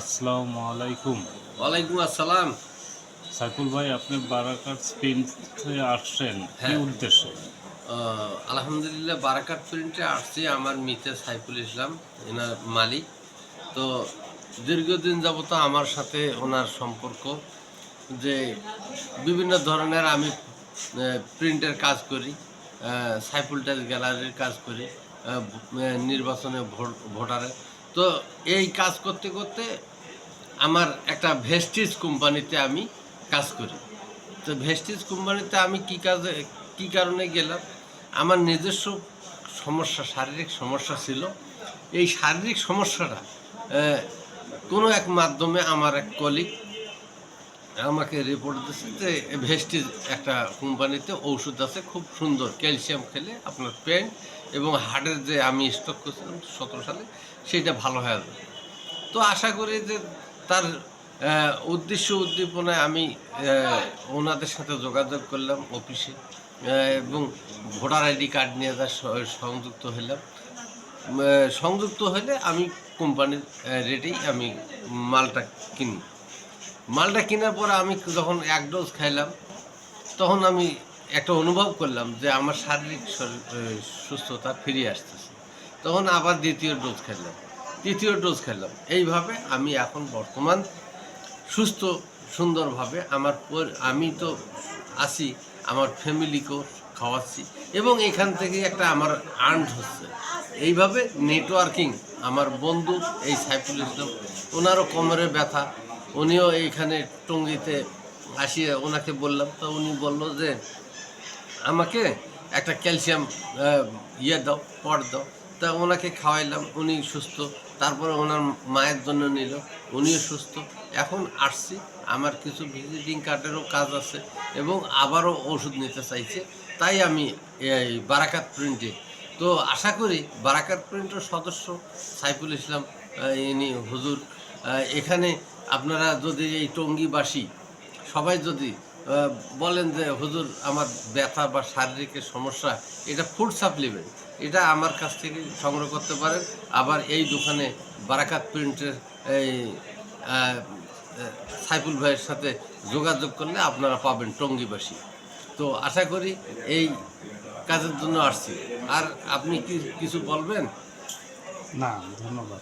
আসসালামু আলাইকুম। ওয়ালাইকুম আসসালাম। সাইফুল ভাই আপনি স্পেন থেকে আসছেন কি হ্যাঁ। উদ্দেশ্যে? আলহামদুলিল্লাহ বারাকাত প্রিন্টে আসছি আমার মিতে সাইফুল ইসলাম এনার মালিক। তো দীর্ঘদিন যাবত আমার সাথে ওনার সম্পর্ক যে বিভিন্ন ধরনের আমি প্রিন্টের কাজ করি সাইফুল টাইজ গ্যালারির কাজ করি নির্বাচনে ভোট ভোটারে তো এই কাজ করতে করতে আমার একটা ভেস্টিজ কোম্পানিতে আমি কাজ করি। তো ভেস্টিজ কোম্পানিতে আমি কি কাজে, কি কারণে গেলাম? আমার নিজস্ব সমস্যা, শারীরিক সমস্যা ছিল। এই শারীরিক সমস্যাটা কোনো এক মাধ্যমে আমার এক কলিগ আমাকে রিপোর্ট দিচ্ছে যে ভেস্টিজ একটা কোম্পানিতে ঔষধ আছে, খুব সুন্দর ক্যালসিয়াম খেলে আপনার পেন এবং হার্টের যে আমি স্টক করছিলাম সতেরো সালে সেইটা ভালো হয়ে যাবে। তো আশা করি যে তার উদ্দেশ্য উদ্দীপনায় আমি ওনাদের সাথে যোগাযোগ করলাম অফিসে এবং ভোটার আইডি কার্ড নিয়ে তার সংযুক্ত হলাম। সংযুক্ত হলে আমি কোম্পানির রেটেই আমি মালটা কিনি মালটা কেনার পরে আমি যখন এক ডোজ খাইলাম, তখন আমি একটা অনুভব করলাম যে আমার শারীরিক শরীর- সুস্থতা ফিরে আসতেছে। তখন আবার দ্বিতীয় ডোজ খেলাম তৃতীয় ডোজ খেলাম এইভাবে আমি এখন বর্তমান সুস্থ, সুন্দরভাবে আমার আমি তো আছি, আমার ফ্যামিলিকেও খাওয়াচ্ছি এবং এখান থেকে একটা আমার আর্ন হচ্ছে। এইভাবে নেটওয়ার্কিং আমার বন্ধু এই সাইফুল ইসলাম, ওনারও কোমরে ব্যথা উনিও এইখানে টঙ্গিতে আসিয়ে ওনাকে বললাম, তো উনি বলল যে, আমাকে একটা ক্যালসিয়াম ইয়ে দাও, পট দাও। তা ওনাকে খাওয়াইলাম, উনি সুস্থ। তারপরে ওনার মায়ের জন্য নিল, উনিও সুস্থ। এখন আসছি, আমার কিছু ভিজিটিং কার্ডেরও কাজ আছে এবং আবারও ওষুধ নিতে চাইছে। তাই আমি এই বারাকাত প্রিন্টে। তো আশা করি বারাকাত প্রিন্টের সদস্য সাইফুল ইসলাম ইনি হুজুর এখানে আপনারা যদি এই টঙ্গিবাসী, সবাই যদি বলেন যে, হুজুর, আমার ব্যথা বা শারীরিক সমস্যা, এটা ফুড সাপ্লিমেন্ট এটা আমার কাছ থেকে সংগ্রহ করতে পারেন। আবার এই দোকানে বারাকাত প্রিন্টের এই সাইফুল ভাইয়ের সাথে যোগাযোগ করলে আপনারা পাবেন টঙ্গিবাসী। তো আশা করি এই কাজের জন্য আসছি। আর আপনি কি কিছু বলবেন? না, ধন্যবাদ।